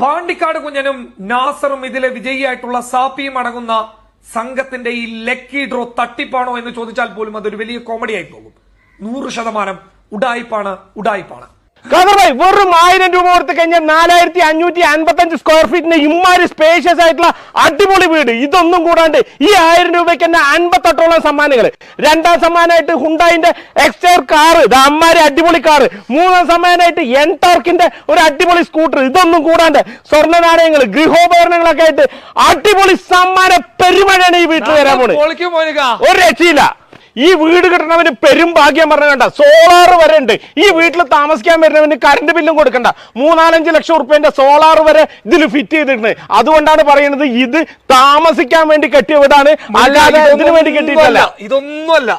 പാണ്ടിക്കാട് കുഞ്ഞനും നാസറും ഇതിലെ വിജയിയായിട്ടുള്ള സാപ്പിയും അടങ്ങുന്ന സംഘത്തിന്റെ ഈ ലക്കി ഡ്രോ തട്ടിപ്പാണോ എന്ന് ചോദിച്ചാൽ പോലും അതൊരു വലിയ കോമഡി ആയി പോകും. നൂറ് ശതമാനം ഉഡായിപ്പാണ് ഉഡായിപ്പാണ് ഖദർഭായ് വെറും ആയിരം രൂപ കൊടുത്തു കഴിഞ്ഞാൽ നാലായിരത്തി അഞ്ഞൂറ്റി അൻപത്തി അഞ്ച് സ്ക്വയർ ഫീറ്റിന് ഇമ്മാരി സ്പേഷ്യസ് ആയിട്ടുള്ള അടിപൊളി വീട്. ഇതൊന്നും കൂടാണ്ട് ഈ ആയിരം രൂപയ്ക്ക് തന്നെ അൻപത്തെട്ടോളം സമ്മാനങ്ങൾ. രണ്ടാം സമ്മാനമായിട്ട് ഹുണ്ടായിന്റെ എക്സ്റ്റർ കാറ് ഇത് അമ്മാരി അടിപൊളി കാറ് മൂന്നാം സമ്മാനമായിട്ട് എൻടോർക്കിന്റെ ഒരു അടിപൊളി സ്കൂട്ടർ ഇതൊന്നും കൂടാണ്ട് സ്വർണ നാണയങ്ങൾ ഗൃഹോപകരണങ്ങളൊക്കെ ആയിട്ട് അടിപൊളി സമ്മാന പെരുമഴയാണ് ഈ വീട്ടിൽ വരാൻ പോണത്. ഒരു രക്ഷയില്ല. ഈ വീട് കിട്ടണവന് പെരും ഭാഗ്യം പറഞ്ഞ കണ്ട. സോളാർ വരെ ഉണ്ട്. ഈ വീട്ടിൽ താമസിക്കാൻ വരുന്നവന് കറണ്ട് ബില്ലും കൊടുക്കണ്ട. മൂന്നാലഞ്ച് ലക്ഷം ഉറുപ്പ്യന്റെ സോളാർ വരെ ഇതിൽ ഫിറ്റ് ചെയ്തിട്ടുണ്ട്. അതുകൊണ്ടാണ് പറയുന്നത് ഇത് താമസിക്കാൻ വേണ്ടി കെട്ടിയ വീടാണ് അല്ലാതെ ഇതിനു വേണ്ടി കെട്ടിയിട്ടല്ല. ഇതൊന്നുമല്ല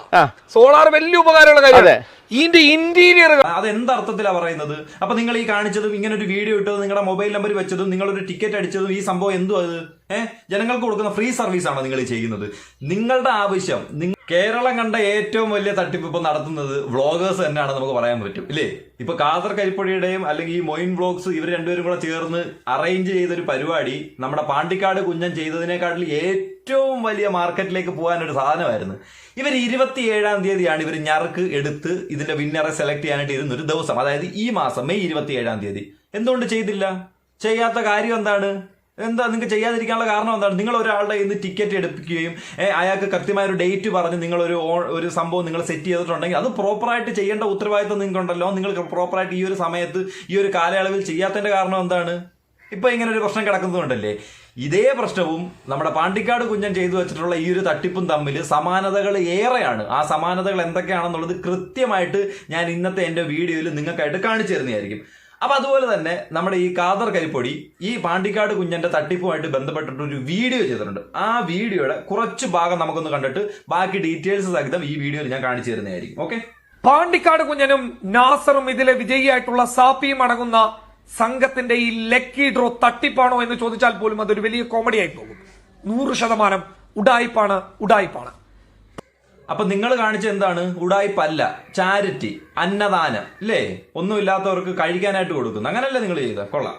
സോളാർ വലിയ ഉപകാരമുള്ള അതെ. ഇതിന്റെ ഇന്റീരിയർ അത് എന്തർത്ഥത്തിലാണ് പറയുന്നത്? അപ്പൊ നിങ്ങൾ ഈ കാണിച്ചതും ഇങ്ങനെ ഒരു വീഡിയോ ഇട്ടതും നിങ്ങളുടെ മൊബൈൽ നമ്പർ വെച്ചതും നിങ്ങളൊരു ടിക്കറ്റ് അടിച്ചതും ഈ സംഭവം എന്തോ അത്? ഏഹ് ജനങ്ങൾക്ക് കൊടുക്കുന്ന ഫ്രീ സർവീസ് ആണോ നിങ്ങൾ ചെയ്യുന്നത്? നിങ്ങളുടെ ആവശ്യം കേരളം കണ്ട ഏറ്റവും വലിയ തട്ടിപ്പ് ഇപ്പൊ നടത്തുന്നത് വ്ളോഗേഴ്സ് തന്നെയാണ് നമുക്ക് പറയാൻ പറ്റും ഇല്ലേ? ഇപ്പൊ കാതർ കരിപ്പടിയുടെയും അല്ലെങ്കിൽ ഈ മൊയിൻ വ്ളോഗ്സ് ഇവർ രണ്ടുപേരും കൂടെ ചേർന്ന് അറേഞ്ച് ചെയ്തൊരു പരിപാടി നമ്മുടെ പാണ്ടിക്കാട് കുഞ്ഞൻ ചെയ്തതിനെക്കാട്ടിൽ ഏറ്റവും വലിയ മാർക്കറ്റിലേക്ക് പോകാനൊരു സാധനമായിരുന്നു. ഇവർ ഇരുപത്തി ഏഴാം തീയതിയാണ് ഇവർ ഞറുക്ക് എടുത്ത് ഇതിന്റെ വിന്നറെ സെലക്ട് ചെയ്യാനായിട്ട് ഇരുന്ന ഒരു ദിവസം. അതായത് ഈ മാസം മെയ് ഇരുപത്തി ഏഴാം തീയതി. എന്തുകൊണ്ട് ചെയ്തില്ല? ചെയ്യാത്ത കാര്യം എന്താണ്? എന്താ നിങ്ങൾക്ക് ചെയ്യാതിരിക്കാനുള്ള കാരണം എന്താണ്? നിങ്ങൾ ഒരാളുടെ ഇന്ന് ടിക്കറ്റ് എടുപ്പിക്കുകയും അയാൾക്ക് കൃത്യമായ ഒരു ഡേറ്റ് പറഞ്ഞ് നിങ്ങൾ ഒരു ഒരു സംഭവം നിങ്ങൾ സെറ്റ് ചെയ്തിട്ടുണ്ടെങ്കിൽ അത് പ്രോപ്പറായിട്ട് ചെയ്യേണ്ട ഉത്തരവാദിത്വം നിങ്ങൾക്കുണ്ടല്ലോ. നിങ്ങൾ പ്രോപ്പറായിട്ട് ഈ ഒരു സമയത്ത് ഈ ഒരു കാലയളവിൽ ചെയ്യാത്തതിന്റെ കാരണം എന്താണ്? ഇപ്പൊ ഇങ്ങനെ ഒരു പ്രശ്നം കിടക്കുന്നതുകൊണ്ടല്ലേ? ഇതേ പ്രശ്നവും നമ്മുടെ പാണ്ടിക്കാട് കുഞ്ഞൻ ചെയ്തു വെച്ചിട്ടുള്ള ഈ ഒരു തട്ടിപ്പും തമ്മിൽ സമാനതകൾ ഏറെയാണ്. ആ സമാനതകൾ എന്തൊക്കെയാണെന്നുള്ളത് കൃത്യമായിട്ട് ഞാൻ ഇന്നത്തെ എന്റെ വീഡിയോയിൽ നിങ്ങൾക്കായിട്ട് കാണിച്ചു തരുന്നതായിരിക്കും. അപ്പൊ അതുപോലെ തന്നെ നമ്മുടെ ഈ കാദർ കരിപ്പൊടി ഈ പാണ്ടിക്കാട് കുഞ്ഞന്റെ തട്ടിപ്പുമായിട്ട് ബന്ധപ്പെട്ടിട്ട് ഒരു വീഡിയോ ചെയ്തിട്ടുണ്ട്. ആ വീഡിയോയുടെ കുറച്ച് ഭാഗം നമുക്കൊന്ന് കണ്ടിട്ട് ബാക്കി ഡീറ്റെയിൽസ് സഹിതം ഈ വീഡിയോയിൽ ഞാൻ കാണിച്ചു തരുന്നതായിരിക്കും. ഓക്കെ? പാണ്ടിക്കാട് കുഞ്ഞനും നാസറും ഇതിലെ വിജയിയായിട്ടുള്ള സാപ്പിയും അടങ്ങുന്ന സംഘത്തിന്റെ ഈ ലക്കി ഡ്രോ തട്ടിപ്പാണോ എന്ന് ചോദിച്ചാൽ പോലും അതൊരു വലിയ കോമഡി ആയി പോകും. നൂറ് ശതമാനം ഉഡായിപ്പാണ് ഉഡായിപ്പാണ് അപ്പൊ നിങ്ങൾ കാണിച്ച എന്താണ്? ഉടായ്പല്ല ചാരിറ്റി അന്നദാനം ഇല്ലേ ഒന്നുമില്ലാത്തവർക്ക് കഴിക്കാനായിട്ട് കൊടുക്കുന്നു. അങ്ങനല്ലേ നിങ്ങൾ ചെയ്ത കൊള്ളാം.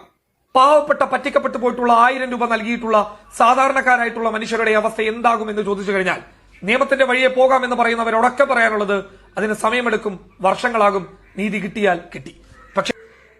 പാവപ്പെട്ട പറ്റിക്കപ്പെട്ടു പോയിട്ടുള്ള ആയിരം രൂപ നൽകിയിട്ടുള്ള സാധാരണക്കാരായിട്ടുള്ള മനുഷ്യരുടെ അവസ്ഥ എന്താകുമെന്ന് ചോദിച്ചു കഴിഞ്ഞാൽ നിയമത്തിന്റെ വഴിയെ പോകാമെന്ന് പറയുന്നവരോടൊക്കെ പറയാനുള്ളത് അതിന് സമയമെടുക്കും വർഷങ്ങളാകും നീതി കിട്ടിയാൽ കിട്ടി.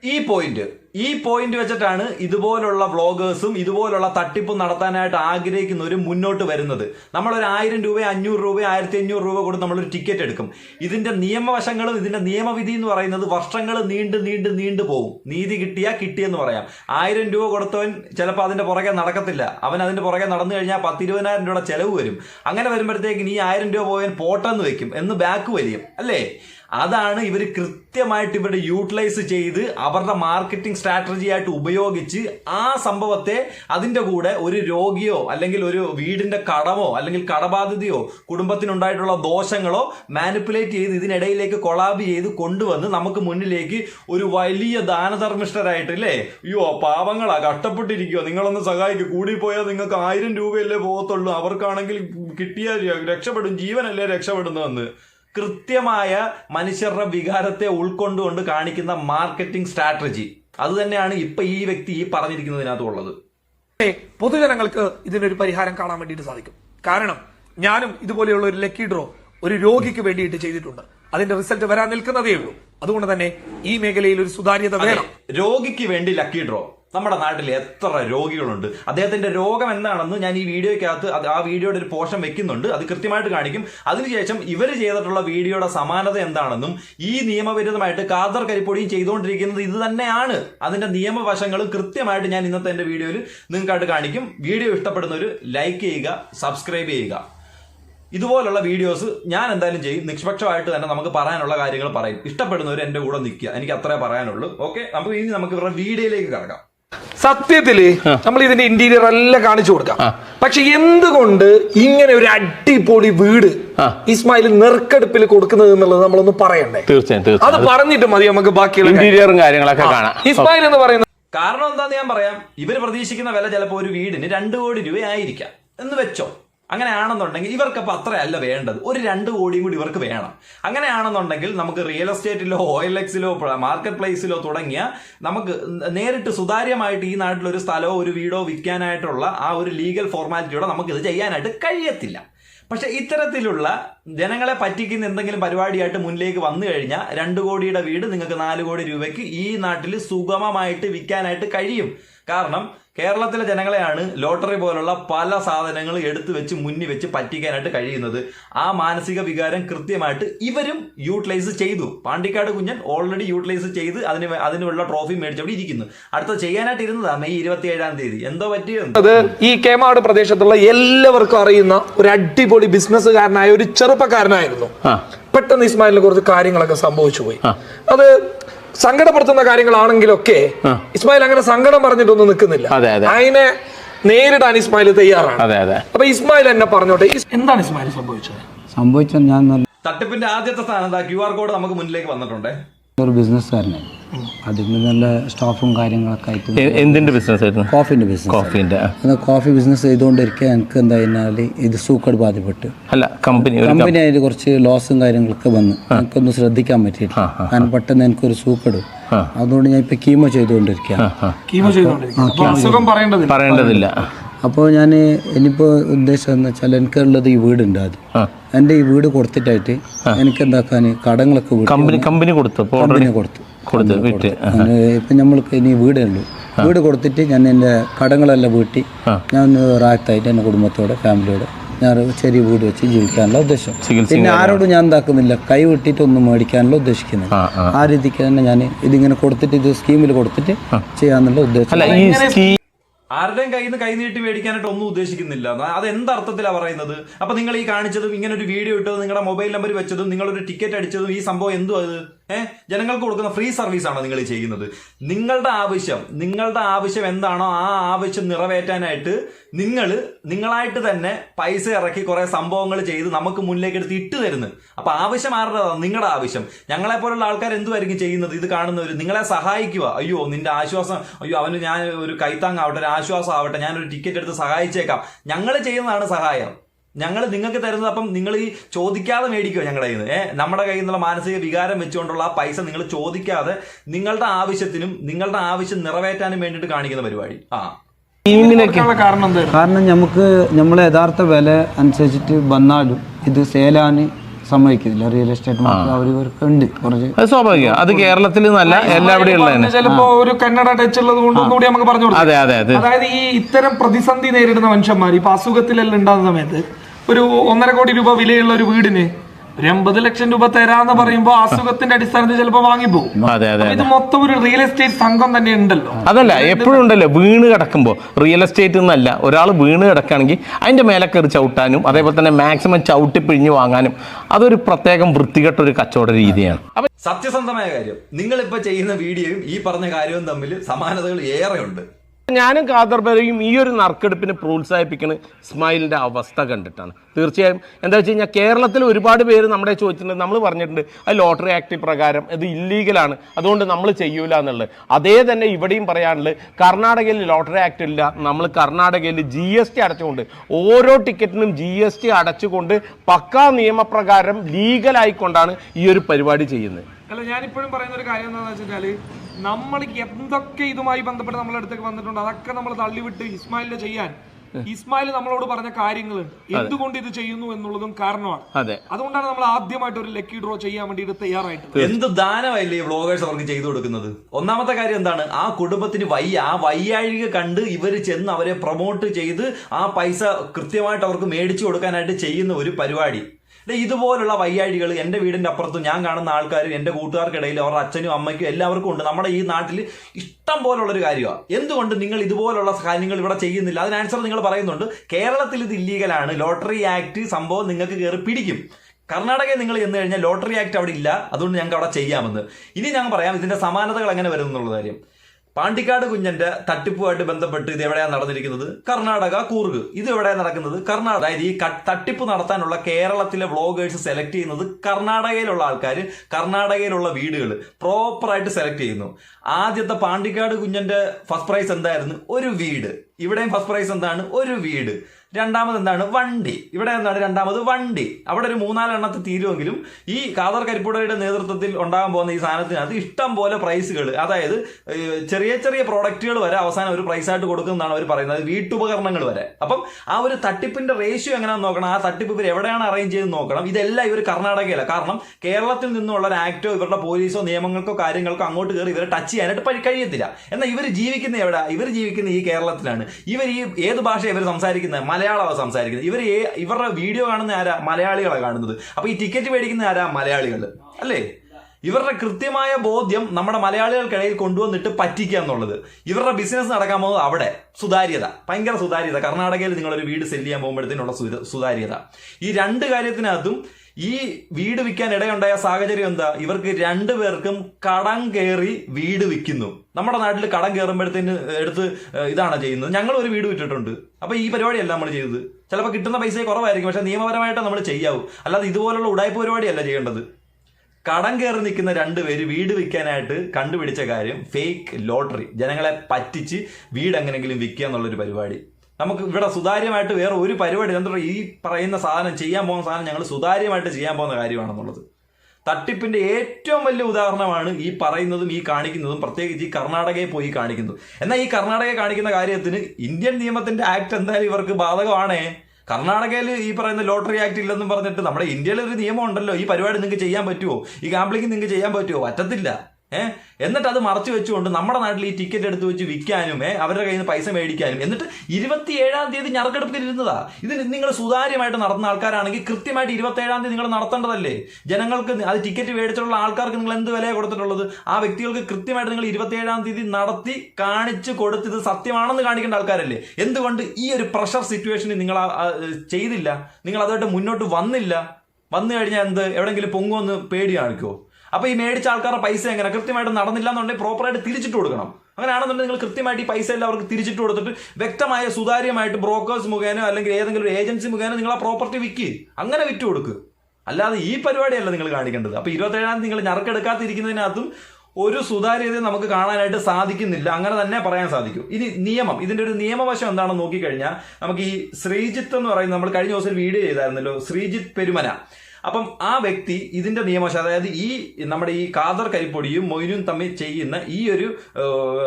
ഈ പോയിന്റ് ഈ പോയിന്റ് വെച്ചിട്ടാണ് ഇതുപോലുള്ള വ്ളോഗേഴ്സും ഇതുപോലുള്ള തട്ടിപ്പും നടത്താനായിട്ട് ആഗ്രഹിക്കുന്നവരും മുന്നോട്ട് വരുന്നത്. നമ്മളൊരു ആയിരം രൂപ അഞ്ഞൂറ് രൂപ ആയിരത്തി അഞ്ഞൂറ് രൂപ കൊടുത്ത് നമ്മളൊരു ടിക്കറ്റ് എടുക്കും. ഇതിന്റെ നിയമവശങ്ങളും ഇതിന്റെ നിയമവിധി എന്ന് പറയുന്നത് വർഷങ്ങൾ നീണ്ട് നീണ്ട് നീണ്ടു പോകും നീതി കിട്ടിയാൽ കിട്ടിയെന്ന് പറയാം. ആയിരം രൂപ കൊടുത്തവൻ ചിലപ്പോൾ അതിന്റെ പുറകെ നടക്കത്തില്ല. അവൻ അതിന്റെ പുറകെ നടന്നു കഴിഞ്ഞാൽ പത്തിരുപതിനായിരം രൂപയുടെ ചെലവ് വരും. അങ്ങനെ വരുമ്പോഴത്തേക്കും ഈ ആയിരം രൂപ പോയവൻ പോട്ടെന്ന് വെക്കും എന്ന് ബാക്ക് വലിയും. അല്ലേ? അതാണ് ഇവർ കൃത്യമായിട്ട് ഇവരുടെ യൂട്ടിലൈസ് ചെയ്ത് അവരുടെ മാർക്കറ്റിംഗ് സ്ട്രാറ്റജി ആയിട്ട് ഉപയോഗിച്ച് ആ സംഭവത്തെ അതിന്റെ കൂടെ ഒരു രോഗിയോ അല്ലെങ്കിൽ ഒരു വീടിന്റെ കടമോ അല്ലെങ്കിൽ കടബാധ്യതയോ കുടുംബത്തിനുണ്ടായിട്ടുള്ള ദോഷങ്ങളോ മാനിപ്പുലേറ്റ് ചെയ്ത് ഇതിനിടയിലേക്ക് കൊളാബ് ചെയ്ത് കൊണ്ടുവന്ന് നമുക്ക് മുന്നിലേക്ക് ഒരു വലിയ ദാനധർമ്മിഷ്ഠരായിട്ട് അല്ലേ അയ്യോ പാവങ്ങളാ കഷ്ടപ്പെട്ടിരിക്കുവോ. നിങ്ങളൊന്ന് സഹായിക്കും. കൂടിപ്പോയാൽ നിങ്ങൾക്ക് ആയിരം രൂപയല്ലേ പോകത്തുള്ളൂ. അവർക്കാണെങ്കിൽ കിട്ടിയാൽ രക്ഷപ്പെടും. ജീവനല്ലേ രക്ഷപ്പെടുന്നതെന്ന്. കൃത്യമായ മനുഷ്യരുടെ വികാരത്തെ ഉൾക്കൊണ്ടുകൊണ്ട് കാണിക്കുന്ന മാർക്കറ്റിംഗ് സ്ട്രാറ്റജി. അത് തന്നെയാണ് ഇപ്പൊ ഈ വ്യക്തി ഈ പറഞ്ഞിരിക്കുന്നതിനകത്തുള്ളത്. പൊതുജനങ്ങൾക്ക് ഇതിനൊരു പരിഹാരം കാണാൻ വേണ്ടിയിട്ട് സാധിക്കും. കാരണം ഞാനും ഇതുപോലെയുള്ള ഒരു ലക്കി ഡ്രോ ഒരു രോഗിക്ക് വേണ്ടിയിട്ട് ചെയ്തിട്ടുണ്ട്. അതിന്റെ റിസൾട്ട് വരാൻ നിൽക്കുന്നതേ ഉള്ളൂ. അതുകൊണ്ട് തന്നെ ഈ മേഖലയിൽ ഒരു സുതാര്യത വേണം. രോഗിക്ക് വേണ്ടി ലക്കി ഡ്രോ നമ്മുടെ നാട്ടിൽ എത്ര രോഗികളുണ്ട്? അദ്ദേഹത്തിന്റെ രോഗം എന്താണെന്ന് ഞാൻ ഈ വീഡിയോയ്ക്കകത്ത് ആ വീഡിയോയുടെ ഒരു പോഷം വെക്കുന്നുണ്ട്. അത് കൃത്യമായിട്ട് കാണിക്കും. അതിനുശേഷം ഇവർ ചെയ്തിട്ടുള്ള വീഡിയോയുടെ സമാനത എന്താണെന്നും ഈ നിയമവിരുദ്ധമായിട്ട് കാദർ കരിപ്പൊടിയും ചെയ്തുകൊണ്ടിരിക്കുന്നത് ഇത് തന്നെയാണ്. അതിന്റെ നിയമവശങ്ങളും കൃത്യമായിട്ട് ഞാൻ ഇന്നത്തെ എന്റെ വീഡിയോയിൽ നിങ്ങൾക്കായിട്ട് കാണിക്കും. വീഡിയോ ഇഷ്ടപ്പെടുന്നവർ ലൈക്ക് ചെയ്യുക സബ്സ്ക്രൈബ് ചെയ്യുക. ഇതുപോലുള്ള വീഡിയോസ് ഞാൻ എന്തായാലും ചെയ്യും. നിഷ്പക്ഷമായിട്ട് തന്നെ നമുക്ക് പറയാനുള്ള കാര്യങ്ങൾ പറയും. ഇഷ്ടപ്പെടുന്നവർ എന്റെ കൂടെ നിൽക്കുക. എനിക്ക് അത്രേ പറയാനുള്ളൂ. ഓക്കെ നമുക്ക് ഇനി നമുക്ക് ഇവരുടെ വീഡിയോയിലേക്ക് കിടക്കാം സത്യത്തിൽ നമ്മൾ ഇതിന്റെ ഇന്റീരിയർ എല്ലാം കാണിച്ചു കൊടുക്കാം. പക്ഷെ എന്തുകൊണ്ട് ഇങ്ങനെ ഒരു അടിപൊളി വീട് ഇസ്മായിൽ നെറുക്കെടുപ്പിൽ കൊടുക്കുന്നത് എന്നുള്ളത് നമ്മളൊന്ന് പറയണ്ടേ? തീർച്ചയായും അത് പറഞ്ഞിട്ട് മതി നമുക്ക് ബാക്കിയുള്ള ഇന്റീരിയറും കാര്യങ്ങളൊക്കെ കാണാം. ഇസ്മായിൽ എന്ന് പറയുന്നത് കാരണം എന്താന്ന് ഞാൻ പറയാം. ഇവർ പ്രതീക്ഷിക്കുന്ന വില ചിലപ്പോൾ ഒരു വീടിന് രണ്ടു കോടി രൂപ ആയിരിക്കാം എന്ന് വെച്ചോ. അങ്ങനെയാണെന്നുണ്ടെങ്കിൽ ഇവർക്ക് അപ്പൊ അത്രയല്ല വേണ്ടത്. ഒരു രണ്ട് കോടിയും കൂടി ഇവർക്ക് വേണം. അങ്ങനെയാണെന്നുണ്ടെങ്കിൽ നമുക്ക് റിയൽ എസ്റ്റേറ്റിലോ ഓയിൽ എക്സിലോ മാർക്കറ്റ് പ്ലേസിലോ തുടങ്ങിയ നമുക്ക് നേരിട്ട് സുതാര്യമായിട്ട് ഈ നാട്ടിൽ ഒരു സ്ഥലമോ ഒരു വീടോ വിൽക്കാനായിട്ടുള്ള ആ ഒരു ലീഗൽ ഫോർമാലിറ്റിയോടെ നമുക്ക് ഇത് ചെയ്യാനായിട്ട് കഴിയത്തില്ല. പക്ഷെ ഇത്തരത്തിലുള്ള ജനങ്ങളെ പറ്റിക്കുന്ന എന്തെങ്കിലും പരിപാടിയായിട്ട് മുന്നിലേക്ക് വന്നു കഴിഞ്ഞാൽ രണ്ട് കോടിയുടെ വീട് നിങ്ങൾക്ക് നാല് കോടി രൂപയ്ക്ക് ഈ നാട്ടിൽ സുഗമമായിട്ട് വിൽക്കാനായിട്ട് കഴിയും. കാരണം കേരളത്തിലെ ജനങ്ങളെയാണ് ലോട്ടറി പോലുള്ള പല സാധനങ്ങൾ എടുത്തു വെച്ച് മുന്നിൽ വെച്ച് പറ്റിക്കാനായിട്ട് കഴിയുന്നത്. ആ മാനസിക വികാരം കൃത്യമായിട്ട് ഇവരും യൂട്ടിലൈസ് ചെയ്തു. പാണ്ടിക്കാട് കുഞ്ഞൻ ഓൾറെഡി യൂട്ടിലൈസ് ചെയ്ത് അതിന് അതിനുള്ള ട്രോഫി മേടിച്ചവിടെ ഇരിക്കുന്നു. അടുത്ത ചെയ്യാനായിട്ട് ഇരുന്നതാ മെയ് ഇരുപത്തി ഏഴാം തീയതി. എന്തോ പറ്റിയത് ഈ കേമാട് പ്രദേശത്തുള്ള എല്ലാവർക്കും അറിയുന്ന ഒരു അടിപൊളി ബിസിനസ്സുകാരനായ ഒരു ചെറുപ്പക്കാരനായിരുന്നു. പെട്ടെന്ന് ഇസ്മായിലിന് കുറച്ച് കാര്യങ്ങളൊക്കെ സംഭവിച്ചു പോയി. അത് സങ്കടപ്പെടുത്തുന്ന കാര്യങ്ങളാണെങ്കിലൊക്കെ ഇസ്മായിൽ അങ്ങനെ സങ്കടം പറഞ്ഞിട്ടൊന്നും നിൽക്കുന്നില്ല. അതെ, അതെ. അതിനെ നേരിടാൻ ഇസ്മായിൽ തയ്യാറാണ്. അതെ അതെ. അപ്പൊ ഇസ്മായിൽ എന്നെ പറഞ്ഞോട്ടെ എന്താണ് ഇസ്മായിൽ സംഭവിച്ചത്? സംഭവിച്ചത് ഞാൻ തട്ടിപ്പിന്റെ ആദ്യത്തെ സ്ഥാനത്ത് ക്യു ആർ കോഡ് നമുക്ക് മുന്നിലേക്ക് വന്നിട്ടുണ്ടേ. ഒരു ബിസിനസ്സുകാരനായി. അതിന് നല്ല സ്റ്റാഫും കാര്യങ്ങളൊക്കെ ആയിട്ട് എന്തിന്റെ ബിസിനസ് ആയിരുന്നു കോഫിന്റെ ബിസിനസ് കോഫീന്റെ. എന്നാൽ കോഫി ബിസിനസ് ചെയ്തുകൊണ്ടിരിക്കുക എനിക്ക് എന്താ കഴിഞ്ഞാൽ ഇത് സൂക്കേട് ബാധ്യപ്പെട്ട് അല്ല കമ്പനി ഒരു കമ്പനി ആയിട്ട് കുറച്ച് ലോസും കാര്യങ്ങളൊക്കെ വന്നു എനിക്കൊന്ന് ശ്രദ്ധിക്കാൻ പറ്റിയില്ല കാരണം പെട്ടെന്ന് എനിക്കൊരു സൂക്കേട്. അതുകൊണ്ട് ഞാൻ ഇപ്പൊ കീമോ ചെയ്തുകൊണ്ടിരിക്കുകയാണ് കീമോ ചെയ്തുകൊണ്ടിരിക്കുക പറയേണ്ടതില്ല. അപ്പോൾ ഞാൻ ഇനിയിപ്പോൾ ഉദ്ദേശം എന്ന് വെച്ചാൽ എനിക്കുള്ളത് ഈ വീടുണ്ട് അത്. എന്റെ ഈ വീട് കൊടുത്തിട്ടായിട്ട് എനിക്ക് എന്താക്കാൻ കടങ്ങളൊക്കെ കമ്പനി കമ്പനി കൊടുത്തു. കമ്പനി കൊടുത്തു. കൊടുത്ത് വിറ്റ്. ഇപ്പം നമ്മൾക്ക് ഇനി വീടേ ഉള്ളൂ. വീട് കൊടുത്തിട്ട് ഞാൻ എന്റെ കടങ്ങളെല്ലാം വീട്ടി ഞാൻ റായത്തായിട്ട് എന്റെ കുടുംബത്തോടെ ഫാമിലിയോടെ ഞാൻ ചെറിയ വീട് വെച്ച് ജീവിക്കാനുള്ള ഉദ്ദേശം. പിന്നെ ആരോടും ഞാൻ എന്താക്കുന്നില്ല. കൈ വിട്ടിട്ട് ഒന്നും മേടിക്കാനുള്ള ഉദ്ദേശിക്കുന്നത് ആ രീതിക്ക് തന്നെ ഞാൻ ഇതിങ്ങനെ കൊടുത്തിട്ട് ഇത് സ്കീമിൽ കൊടുത്തിട്ട് ചെയ്യാന്നുള്ള ഉദ്ദേശം. അല്ല ഈ സ്കീം ആരുടെയും കയ്യിൽ നിന്ന് കൈനീട്ടി മേടിക്കാനായിട്ട് ഒന്നും ഉദ്ദേശിക്കുന്നില്ല. അത് എന്തർത്ഥത്തിലാണ് പറയുന്നത്? അപ്പൊ നിങ്ങൾ ഈ കാണിച്ചതും ഇങ്ങനെ ഒരു വീഡിയോ ഇട്ടതും നിങ്ങളുടെ മൊബൈൽ നമ്പർ വെച്ചതും നിങ്ങളൊരു ടിക്കറ്റ് അടിച്ചതും ഈ സംഭവം എന്തു അത്? ഏഹ് ജനങ്ങൾക്ക് കൊടുക്കുന്ന ഫ്രീ സർവീസ് ആണോ നിങ്ങൾ ചെയ്യുന്നത്? നിങ്ങളുടെ ആവശ്യം നിങ്ങളുടെ ആവശ്യം എന്താണോ ആ ആവശ്യം നിറവേറ്റാനായിട്ട് നിങ്ങൾ നിങ്ങളായിട്ട് തന്നെ പൈസ ഇറക്കി കുറേ സംഭവങ്ങൾ ചെയ്ത് നമുക്ക് മുന്നിലേക്ക് എടുത്ത് ഇട്ട് തരുന്നു. അപ്പൊ ആവശ്യം ആരുടേതാണ് നിങ്ങളുടെ ആവശ്യം. ഞങ്ങളെ പോലുള്ള ആൾക്കാർ എന്തുമായിരിക്കും ചെയ്യുന്നത്? ഇത് കാണുന്നവർ നിങ്ങളെ സഹായിക്കുക. അയ്യോ നിന്റെ ആശ്വാസം അയ്യോ അവന് ഞാൻ ഒരു കൈത്താങ്ങാവട്ടെ ഒരു ആശ്വാസം ആവട്ടെ ഞാനൊരു ടിക്കറ്റ് എടുത്ത് സഹായിച്ചേക്കാം. ഞങ്ങൾ ചെയ്യുന്നതാണ് സഹായം. ഞങ്ങൾ നിങ്ങൾക്ക് തരുന്നത് അപ്പം നിങ്ങൾ ഈ ചോദിക്കാതെ മേടിക്കുക ഞങ്ങളുടെ കയ്യിൽ നിന്ന് ഏഹ് നമ്മുടെ കയ്യിൽ നിന്നുള്ള മാനസിക വികാരം വെച്ചുകൊണ്ടുള്ള ആ പൈസ നിങ്ങൾ ചോദിക്കാതെ നിങ്ങളുടെ ആവശ്യത്തിനും നിങ്ങളുടെ ആവശ്യം നിറവേറ്റാനും വേണ്ടിയിട്ട് കാണിക്കുന്ന പരിപാടി. ആ. കാരണം നമുക്ക് നമ്മളെ യഥാർത്ഥ വില അനുസരിച്ചിട്ട് വന്നാലും ഇത് സേലാന് സമ്മതിക്കുന്നില്ല റിയൽ എസ്റ്റേറ്റ് മാർക്ക് അവർ ഉണ്ട് കുറച്ച് അത് സ്വാഭാവികം. അത് കേരളത്തിൽ നല്ല എല്ലാവിടെയും ചിലപ്പോ ഒരു കന്നഡ ടച്ച് ഉള്ളത് കൊണ്ട് നമുക്ക് പറഞ്ഞു കൊടുക്കാം. അതെ അതെ അതെ. അതായത് ഈ ഇത്തരം പ്രതിസന്ധി നേരിടുന്ന മനുഷ്യന്മാർ ഇപ്പൊ അസുഖത്തിലെല്ലാം ഉണ്ടാകുന്ന സമയത്ത് ഒരു ഒന്നര കോടി രൂപ വിലയുള്ള ഒരു വീടിന് ഒരു എൺപത് ലക്ഷം രൂപ തരാന്ന് പറയുമ്പോൾ അസുഖത്തിന്റെ അടിസ്ഥാനത്തിൽ ചിലപ്പോൾ വാങ്ങിപ്പോകും അതെ അതെ ഇത് മൊത്തം ഒരു റിയൽ എസ്റ്റേറ്റ് സംഘം തന്നെ ഉണ്ടല്ലോ. അതല്ല എപ്പോഴും ഉണ്ടല്ലോ വീണ് കിടക്കുമ്പോൾ റിയൽ എസ്റ്റേറ്റ് എന്നല്ല ഒരാൾ വീണ് കിടക്കുകയാണെങ്കിൽ അതിന്റെ മേലെ കയറി ചവിട്ടാനും അതേപോലെ തന്നെ മാക്സിമം ചവിട്ടി പിഴിഞ്ഞ് വാങ്ങാനും അതൊരു പ്രത്യേകം വൃത്തികെട്ട ഒരു കച്ചവട രീതിയാണ്. അപ്പൊ സത്യസന്ധമായ കാര്യം നിങ്ങളിപ്പോ ചെയ്യുന്ന വീഡിയോയും ഈ പറഞ്ഞ കാര്യവും തമ്മിൽ സമാനതകൾ ഏറെയുണ്ട്. ഞാനും കാദർബരയും ഈ ഒരു നറുക്കെടുപ്പിനെ പ്രോത്സാഹിപ്പിക്കുന്ന ഇസ്മായിലിന്റെ അവസ്ഥ കണ്ടിട്ടാണ്. തീർച്ചയായും എന്താ വെച്ച് കഴിഞ്ഞാൽ കേരളത്തിൽ ഒരുപാട് പേര് നമ്മുടെ ചോദിച്ചിട്ടുണ്ട് നമ്മൾ പറഞ്ഞിട്ടുണ്ട് അത് ലോട്ടറി ആക്ട് പ്രകാരം ഇത് ഇല്ലീഗലാണ് അതുകൊണ്ട് നമ്മൾ ചെയ്യൂല എന്നുള്ളത്. അതേ തന്നെ ഇവിടെയും പറയാനുള്ളത് കർണാടകയിൽ ലോട്ടറി ആക്ട് ഇല്ല നമ്മൾ കർണാടകയിൽ ജി എസ് ടി അടച്ചുകൊണ്ട് ഓരോ ടിക്കറ്റിനും ജി എസ് ടി അടച്ചുകൊണ്ട് പക്കാ നിയമപ്രകാരം ലീഗലായിക്കൊണ്ടാണ് ഈ ഒരു പരിപാടി ചെയ്യുന്നത്. അല്ല ഞാനിപ്പോഴും പറയുന്ന ഒരു കാര്യം എന്താണെന്ന് വെച്ചാൽ നമ്മൾ എന്തൊക്കെ ഇതുമായി ബന്ധപ്പെട്ട് നമ്മളെ അടുത്തേക്ക് വന്നിട്ടുണ്ട് അതൊക്കെ നമ്മൾ തള്ളിവിട്ട് ഇസ്മായിലിനെ ചെയ്യാൻ. ഇസ്മായിൽ നമ്മളോട് പറഞ്ഞ കാര്യങ്ങൾ എന്തുകൊണ്ട് ഇത് ചെയ്യുന്നു എന്നുള്ളതും കാരണമാണ്. അതുകൊണ്ടാണ് നമ്മൾ ആദ്യമായിട്ട് ഒരു ലക്കി ഡ്രോ ചെയ്യാൻ വേണ്ടിയിട്ട് തയ്യാറായിട്ട് എന്ത് ദാനമല്ലേ ഈ വ്ളോഗേഴ്സ് അവർക്ക് ചെയ്തു കൊടുക്കുന്നത്? ഒന്നാമത്തെ കാര്യം എന്താണ്? ആ കുടുംബത്തിന് വയ്യ ആ വയ്യാഴിക കണ്ട് ഇവർ ചെന്ന് അവരെ പ്രൊമോട്ട് ചെയ്ത് ആ പൈസ കൃത്യമായിട്ട് അവർക്ക് മേടിച്ചു കൊടുക്കാനായിട്ട് ചെയ്യുന്ന ഒരു പരിപാടി. ഇതുപോലുള്ള വയ്യാഴികൾ എന്റെ വീടിന്റെ അപ്പുറത്തും ഞാൻ കാണുന്ന ആൾക്കാരും എന്റെ കൂട്ടുകാർക്കിടയിൽ അവരുടെ അച്ഛനും അമ്മയ്ക്കും എല്ലാവർക്കും ഉണ്ട്. നമ്മുടെ ഈ നാട്ടിൽ ഇഷ്ടം പോലുള്ളൊരു കാര്യമാണ് എന്തുകൊണ്ട് നിങ്ങൾ ഇതുപോലുള്ള കാര്യങ്ങൾ ഇവിടെ ചെയ്യുന്നില്ല? അതിന് ആൻസർ നിങ്ങൾ പറയുന്നുണ്ട്. കേരളത്തിൽ ഇത് ഇല്ലീഗലാണ് ലോട്ടറി ആക്ട് സംഭവം നിങ്ങൾക്ക് കയറി പിടിക്കും. കർണാടകയിൽ നിങ്ങൾ ചെന്ന് കഴിഞ്ഞാൽ ലോട്ടറി ആക്ട് അവിടെ ഇല്ല. അതുകൊണ്ട് ഞങ്ങൾക്ക് അവിടെ ചെയ്യാമെന്ന്. ഇനി ഞാൻ പറയാം ഇതിന്റെ സമാനതകൾ എങ്ങനെ വരുന്നുള്ള കാര്യം. പാണ്ടിക്കാട് കുഞ്ഞന്റെ തട്ടിപ്പുമായിട്ട് ബന്ധപ്പെട്ട് ഇത് എവിടെയാണ് നടന്നിരിക്കുന്നത്? കർണാടക കൂർഗ്. ഇത് എവിടെയാണ് നടക്കുന്നത്? കർണാടക. അതായത് ഈ തട്ടിപ്പ് നടത്താനുള്ള കേരളത്തിലെ വ്ളോഗേഴ്സ് സെലക്ട് ചെയ്യുന്നത് കർണാടകയിലുള്ള ആൾക്കാർ കർണാടകയിലുള്ള വീടുകൾ പ്രോപ്പറായിട്ട് സെലക്ട് ചെയ്യുന്നു. ആദ്യത്തെ പാണ്ടിക്കാട് കുഞ്ഞന്റെ ഫസ്റ്റ് പ്രൈസ് എന്തായിരുന്നു? ഒരു വീട്. ഇവിടെയും ഫസ്റ്റ് പ്രൈസ് എന്താണ്? ഒരു വീട്. രണ്ടാമത് എന്താണ്? വണ്ടി. ഇവിടെ എന്താണ് രണ്ടാമത്? വണ്ടി. അവിടെ ഒരു മൂന്നാലെണ്ണത്തിൽ തീരുമെങ്കിലും ഈ കാതർ കരിപ്പുടയുടെ നേതൃത്വത്തിൽ ഉണ്ടാകാൻ പോകുന്ന ഈ സാധനത്തിനകത്ത് ഇഷ്ടം പോലെ പ്രൈസുകൾ അതായത് ചെറിയ ചെറിയ പ്രോഡക്റ്റുകൾ വരെ അവസാനം ഒരു പ്രൈസ് പ്രൈസായിട്ട് കൊടുക്കുന്നതാണ് അവർ പറയുന്നത്. വീട്ടുപകരണങ്ങൾ വരെ. അപ്പം ആ ഒരു തട്ടിപ്പിന്റെ റേഷ്യോ എങ്ങനെയാണെന്ന് നോക്കണം? ആ തട്ടിപ്പ് ഇവർ എവിടെയാണ് അറേഞ്ച് ചെയ്ത് നോക്കണം? ഇതെല്ലാം ഇവർ കർണാടകയല്ല കാരണം കേരളത്തിൽ നിന്നുള്ള ഒരു ആക്ടോ ഇവരുടെ പോലീസോ നിയമങ്ങൾക്കോ കാര്യങ്ങൾക്കോ അങ്ങോട്ട് കയറി ഇവരെ ടച്ച് ചെയ്യാനായിട്ട് പഴി- കഴിയത്തില്ല. എന്നാൽ ഇവർ ജീവിക്കുന്ന എവിടെ? ഇവർ ജീവിക്കുന്ന ഈ കേരളത്തിലാണ്. ഇവർ ഈ ഏത് ഭാഷ ഇവർ സംസാരിക്കുന്നത് മലയാളമാണ് സംസാരിക്കുന്നത് ഇവർ ഇവരുടെ വീഡിയോ കാണുന്ന ആരാ? മലയാളികളാണ് കാണുന്നത്. അപ്പോൾ ഈ ടിക്കറ്റ് മേടിക്കുന്ന ആരാ? മലയാളികൾ അല്ലേ? ഇവരുടെ കൃത്യമായ ബോധ്യം നമ്മുടെ മലയാളികൾക്കിടയിൽ കൊണ്ടുവന്നിട്ട് പറ്റിക്കുക എന്നുള്ളത്. ഇവരുടെ ബിസിനസ് നടക്കാൻ പോകുന്നത് അവിടെ. സുതാര്യത. ഭയങ്കര സുതാര്യത. കർണാടകയിൽ നിങ്ങളൊരു വീട് സെല്ല് ചെയ്യാൻ പോകുമ്പോഴത്തേനുള്ള സുത- സുതാര്യത. ഈ രണ്ട് കാര്യത്തിനകത്തും ഈ വീട് വിൽക്കാൻ ഇടയുണ്ടായ സാഹചര്യം എന്താ? ഇവർക്ക് രണ്ടുപേർക്കും കടം കയറി വീട് വിൽക്കുന്നു. നമ്മുടെ നാട്ടിൽ കടം കയറുമ്പോഴത്തേന് എടുത്ത് ഇതാണ് ചെയ്യുന്നത്. ഞങ്ങൾ ഒരു വീട് വിറ്റിട്ടുണ്ട്. അപ്പൊ ഈ പരിപാടിയല്ല നമ്മൾ ചെയ്തത്. ചിലപ്പോൾ കിട്ടുന്ന പൈസ കുറവായിരിക്കും. പക്ഷെ നിയമപരമായിട്ട് നമ്മൾ ചെയ്യാവൂ. അല്ലാതെ ഇതുപോലുള്ള ഉടായ്പ പരിപാടിയല്ല ചെയ്യേണ്ടത്. കടം കയറി നിൽക്കുന്ന രണ്ടുപേര് വീട് വിൽക്കാനായിട്ട് കണ്ടുപിടിച്ച കാര്യം ഫേക്ക് ലോട്ടറി. ജനങ്ങളെ പറ്റിച്ച് വീട് എങ്ങനെങ്കിലും വിൽക്കുക എന്നുള്ളൊരു പരിപാടി. നമുക്ക് ഇവിടെ സുതാര്യമായിട്ട് വേറെ ഒരു പരിപാടി എന്താ ഈ പറയുന്ന സാധനം ചെയ്യാൻ പോകുന്ന സാധനം ഞങ്ങൾ സുതാര്യമായിട്ട് ചെയ്യാൻ പോകുന്ന കാര്യമാണെന്നുള്ളത്. തട്ടിപ്പിന്റെ ഏറ്റവും വലിയ ഉദാഹരണമാണ് ഈ പറയുന്നതും ഈ കാണിക്കുന്നതും പ്രത്യേകിച്ച് ഈ കർണാടകയെ പോയി കാണിക്കുന്നത്. എന്നാൽ ഈ കർണാടകയെ കാണിക്കുന്ന കാര്യത്തിന് ഇന്ത്യൻ നിയമത്തിന്റെ ആക്ട് എന്തായാലും ഇവർക്ക് ബാധകമാണേ. കർണാടകയിൽ ഈ പറയുന്ന ലോട്ടറി ആക്ട് ഇല്ലെന്നും പറഞ്ഞിട്ട് നമ്മുടെ ഇന്ത്യയിൽ ഒരു നിയമം ഉണ്ടല്ലോ. ഈ പരിപാടി നിങ്ങൾക്ക് ചെയ്യാൻ പറ്റുമോ ഈ ഗാംബ്ലിക്ക് നിങ്ങൾക്ക് ചെയ്യാൻ പറ്റുമോ പറ്റത്തില്ല. ഏഹ് എന്നിട്ട് അത് മറച്ചു വെച്ചുകൊണ്ട് നമ്മുടെ നാട്ടിൽ ഈ ടിക്കറ്റ് എടുത്ത് വെച്ച് വിൽക്കാനും ഏഹ് അവരുടെ കയ്യിൽ നിന്ന് പൈസ മേടിക്കാനും എന്നിട്ട് ഇരുപത്തി ഏഴാം തീയതി ഞറക്കെടുപ്പിൽ ഇരുന്നതാ ഇത് നിങ്ങൾ സുതാര്യമായിട്ട് നടത്തുന്ന ആൾക്കാരാണെങ്കിൽ കൃത്യമായിട്ട് ഇരുപത്തി ഏഴാം തീയതി നിങ്ങൾ നടത്തേണ്ടതല്ലേ? ജനങ്ങൾക്ക് അത് ടിക്കറ്റ് മേടിച്ചിട്ടുള്ള ആൾക്കാർക്ക് നിങ്ങൾ എന്ത് വില കൊടുത്തിട്ടുള്ളത്? ആ വ്യക്തികൾക്ക് കൃത്യമായിട്ട് നിങ്ങൾ ഇരുപത്തി ഏഴാം തീയതി നടത്തി കാണിച്ചു കൊടുത്ത് ഇത് സത്യമാണെന്ന് കാണിക്കേണ്ട ആൾക്കാരല്ലേ? എന്തുകൊണ്ട് ഈ ഒരു പ്രഷർ സിറ്റുവേഷനിൽ നിങ്ങൾ ചെയ്തില്ല? നിങ്ങൾ അതുമായിട്ട് മുന്നോട്ട് വന്നില്ല? വന്നു കഴിഞ്ഞാൽ എന്ത്? എവിടെങ്കിലും പൊങ്ങുമെന്ന് പേടി കാണിക്കുമോ അപ്പൊ ഈ മേടിച്ച ആൾക്കാരുടെ പൈസ എങ്ങനെ? കൃത്യമായിട്ട് നടന്നില്ല എന്നുണ്ടെങ്കിൽ പ്രോപ്പറായിട്ട് തിരിച്ചിട്ട് കൊടുക്കണം. അങ്ങനെയാണെന്നുണ്ടെങ്കിൽ നിങ്ങൾ കൃത്യമായിട്ട് ഈ പൈസ എല്ലാം അവർക്ക് തിരിച്ചിട്ട് കൊടുത്തിട്ട് വ്യക്തമായ സുതാര്യമായിട്ട് ബ്രോക്കേഴ്സ് മുഖേന അല്ലെങ്കിൽ ഏതെങ്കിലും ഒരു ഏജൻസി മുഖേന നിങ്ങൾ ആ പ്രോപ്പർട്ടി വിൽക്ക് അങ്ങനെ വിറ്റ് കൊടുക്ക്. അല്ലാതെ ഈ പരിപാടിയല്ല നിങ്ങൾ കാണിക്കേണ്ടത്. അപ്പൊ ഇരുപത്തേഴാം നിങ്ങൾ ഞറക്കെടുക്കാതിരിക്കുന്നതിനകത്തും ഒരു സുതാര്യത നമുക്ക് കാണാനായിട്ട് സാധിക്കുന്നില്ല. അങ്ങനെ തന്നെ പറയാൻ സാധിക്കും. ഇനി നിയമം. ഇതിന്റെ ഒരു നിയമവശം എന്താണെന്ന് നോക്കിക്കഴിഞ്ഞാൽ നമുക്ക് ഈ ശ്രീജിത്ത് എന്ന് പറയുന്നത് നമ്മൾ കഴിഞ്ഞ ദിവസം വീഡിയോ ചെയ്തായിരുന്നല്ലോ ശ്രീജിത്ത് പെരുമന. അപ്പം ആ വ്യക്തി ഇതിന്റെ നിയമവശം അതായത് ഈ നമ്മുടെ ഈ കാദർ കരിപ്പൊടിയും മൊയിനും തമ്മിൽ ചെയ്യുന്ന ഈ ഒരു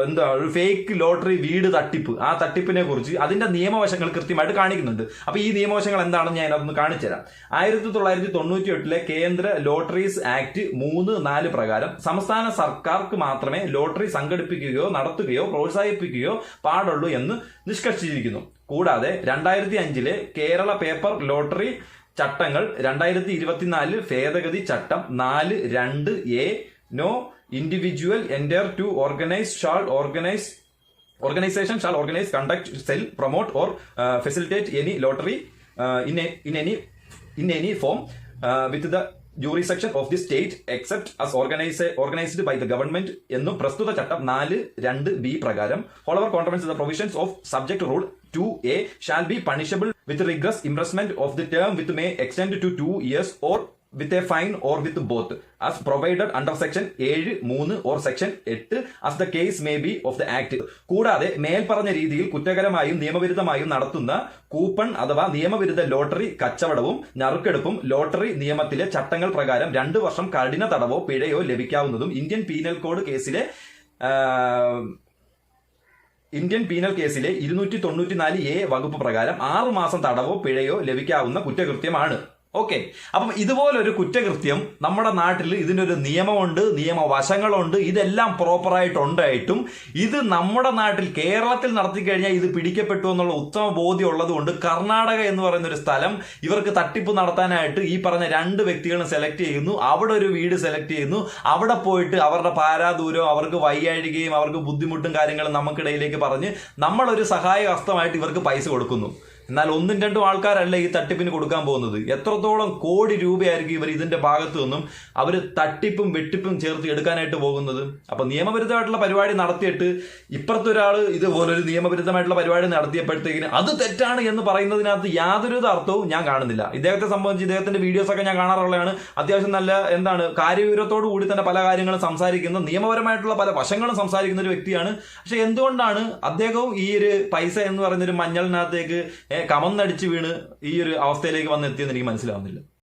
എന്താ ഒരു ഫേക്ക് ലോട്ടറി വീട് തട്ടിപ്പ്. ആ തട്ടിപ്പിനെ കുറിച്ച് അതിന്റെ നിയമവശങ്ങൾ കൃത്യമായിട്ട് കാണിക്കുന്നുണ്ട്. അപ്പൊ ഈ നിയമവശങ്ങൾ എന്താണെന്ന് ഞാൻ അതൊന്ന് കാണിച്ചുതരാം ആയിരത്തി തൊള്ളായിരത്തി തൊണ്ണൂറ്റി എട്ടിലെ കേന്ദ്ര ലോട്ടറീസ് ആക്ട് മൂന്ന് നാല് പ്രകാരം സംസ്ഥാന സർക്കാർക്ക് മാത്രമേ ലോട്ടറി സംഘടിപ്പിക്കുകയോ നടത്തുകയോ പ്രോത്സാഹിപ്പിക്കുകയോ പാടുള്ളൂ എന്ന് നിഷ്കർഷിച്ചിരിക്കുന്നു. കൂടാതെ രണ്ടായിരത്തി അഞ്ചിലെ കേരള പേപ്പർ ലോട്ടറി ചട്ടങ്ങൾ രണ്ടായിരത്തി ഇരുപത്തിനാലിൽ ഭേദഗതി ചട്ടം നാല് രണ്ട് A no individual ender to organise shall organise organisation shall organise conduct sell promote or facilitate any lottery in any form with the jurisdiction of the state except as organise organised by the government എന്നും പ്രസ്തുത ചട്ടം നാല് രണ്ട് B പ്രകാരം whoever conference the provisions of subject rule to A shall be punishable with rigorous imprisonment of the term with may extend to two years or with a fine or with both as provided under section ഏഴ് മൂന്ന് or section എട്ട് as the case may be of the act കൂടാതെ മേൽപ്പറഞ്ഞ രീതിയിൽ കുറ്റകരമായും നിയമവിരുദ്ധമായും നടത്തുന്ന coupon അഥവാ നിയമവിരുദ്ധ lottery കച്ചവടവും നറുക്കെടുപ്പും ലോട്ടറി നിയമത്തിലെ ചട്ടങ്ങൾ പ്രകാരം രണ്ടു വർഷം കഠിന തടവോ പിഴയോ ലഭിക്കാവുന്നതും ഇന്ത്യൻ പീനൽ കോഡ് കേസിലെ ഇന്ത്യൻ പീനൽ കേസിലെ ഇരുന്നൂറ്റി തൊണ്ണൂറ്റിനാല് എ വകുപ്പ് പ്രകാരം ആറുമാസം തടവോ പിഴയോ ലഭിക്കാവുന്ന കുറ്റകൃത്യമാണ്. ഓക്കെ. അപ്പം ഇതുപോലൊരു കുറ്റകൃത്യം നമ്മുടെ നാട്ടിൽ ഇതിനൊരു നിയമമുണ്ട് നിയമവശങ്ങളുണ്ട് ഇതെല്ലാം പ്രോപ്പറായിട്ട് ഉണ്ടായിട്ടും ഇത് നമ്മുടെ നാട്ടിൽ കേരളത്തിൽ നടത്തി കഴിഞ്ഞാൽ ഇത് പിടിക്കപ്പെട്ടു എന്നുള്ള ഉത്തമ ബോധ്യം ഉള്ളതുകൊണ്ട് കർണാടക എന്ന് പറയുന്ന ഒരു സ്ഥലം ഇവർക്ക് തട്ടിപ്പ് നടത്താനായിട്ട് ഈ പറഞ്ഞ രണ്ട് വ്യക്തികളും സെലക്ട് ചെയ്യുന്നു. അവിടെ ഒരു വീട് സെലക്ട് ചെയ്യുന്നു. അവിടെ പോയിട്ട് അവരുടെ പാരാദൂരവും അവർക്ക് വയ്യാഴികയും അവർക്ക് ബുദ്ധിമുട്ടും കാര്യങ്ങളും നമുക്കിടയിലേക്ക് പറഞ്ഞ് നമ്മളൊരു സഹായ ഹസ്തമായിട്ട് ഇവർക്ക് പൈസ കൊടുക്കുന്നു. എന്നാൽ ഒന്നും രണ്ടും ആൾക്കാരല്ല ഈ തട്ടിപ്പിന് കൊടുക്കാൻ പോകുന്നത്. എത്രത്തോളം കോടി രൂപയായിരിക്കും ഇവർ ഇതിന്റെ ഭാഗത്തു നിന്നും അവർ തട്ടിപ്പും വെട്ടിപ്പും ചേർത്ത് എടുക്കാനായിട്ട് പോകുന്നത്? അപ്പൊ നിയമവിരുദ്ധമായിട്ടുള്ള പരിപാടി നടത്തിയിട്ട് ഇപ്പുറത്തെ ഒരാൾ ഇതുപോലൊരു നിയമവിരുദ്ധമായിട്ടുള്ള പരിപാടി നടത്തിയപ്പോഴത്തേക്കിന് അത് തെറ്റാണ് എന്ന് പറയുന്നതിനകത്ത് യാതൊരു അർത്ഥവും ഞാൻ കാണുന്നില്ല. ഇദ്ദേഹത്തെ സംബന്ധിച്ച് ഇദ്ദേഹത്തിന്റെ വീഡിയോസ് ഒക്കെ ഞാൻ കാണാറുള്ളതാണ്. അത്യാവശ്യം നല്ല എന്താണ് കാര്യവിവരത്തോടു കൂടി തന്നെ പല കാര്യങ്ങളും സംസാരിക്കുന്ന. നിയമപരമായിട്ടുള്ള പല വശങ്ങളും സംസാരിക്കുന്ന ഒരു വ്യക്തിയാണ്. പക്ഷെ എന്തുകൊണ്ടാണ് അദ്ദേഹവും ഈ ഒരു പൈസ എന്ന് പറയുന്ന ഒരു മഞ്ഞളിനകത്തേക്ക് കമന്നടിച്ച് വീണ് ഈ ഒരു അവസ്ഥയിലേക്ക് വന്ന് എത്തിയെന്ന് എനിക്ക് മനസ്സിലാവുന്നില്ല.